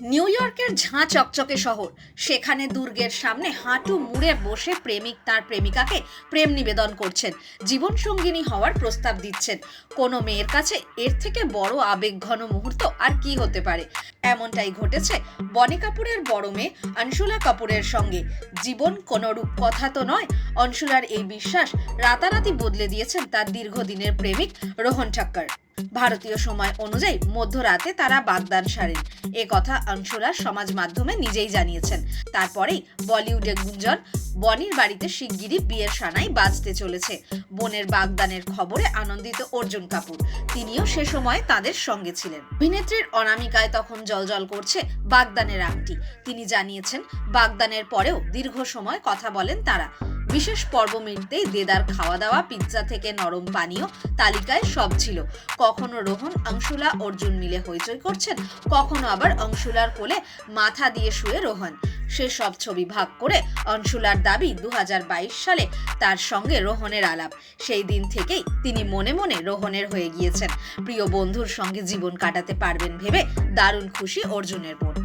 New ইয়র্কের ঝাঁ চকচকে শহর। সেখানে দুর্গের সামনে হাঁটু মুড়ে বসে প্রেমিক তার প্রেমিকাকে প্রেম নিবেদন করছেন। জীবনসঙ্গিনী হওয়ার প্রস্তাব দিচ্ছেন। কোনো মেয়ের কাছে এর থেকে বড় আবেগঘন মুহূর্ত আর কি হতে পারে? এমনটাই ঘটেছে বনি কাপুরের বড় মেয়ে অংশুলা কাপুরের সঙ্গে। জীবন কোনো রূপকথা তো নয় অংশুলার এই বিশ্বাস রাতারাতি বদলে দিয়েছেন তার দীর্ঘদিনের প্রেমিক রোহন ঠাক্কর। ভারতীয় সময় অনুযায়ী মধ্যরাতে তারা বাগদান সারেন। এ কথা অংশুলা সমাজ মাধ্যমে নিজেই জানিয়েছেন। তারপরেই বলিউডে গুঞ্জন, বনির বাড়িতে শিগগিরই বিয়ের সানাই বাজতে চলেছে। বোনের বাগদানের খবরে আনন্দিত অর্জুন কাপুর। তিনিও সে সময় তাদের সঙ্গে ছিলেন। অভিনেত্রীর অনামিকায় তখন জলজল করছে বাগদানের আংটি। তিনি জানিয়েছেন, বাগদানের পরেও দীর্ঘ সময় কথা বলেন তারা। বিশেষ পর্ব মিটতেই দেদার খাওয়া দাওয়া পিৎজা থেকে নরম পানীয় তালিকায় সব ছিল। কখনো রোহন অংশুলা অর্জুন মিলে হইচই করছেন, কখনো আবার অংশুলার কোলে মাথা দিয়ে শুয়ে রোহন। সে সব ছবি ভাগ করে অংশুলার দাবি দু হাজার বাইশ সালে তার সঙ্গে রোহনের আলাপ। সেই দিন থেকেই তিনি মনে মনে রোহনের হয়ে গিয়েছেন। প্রিয় বন্ধুর সঙ্গে জীবন কাটাতে পারবেন ভেবে দারুণ খুশি অর্জুনের বোন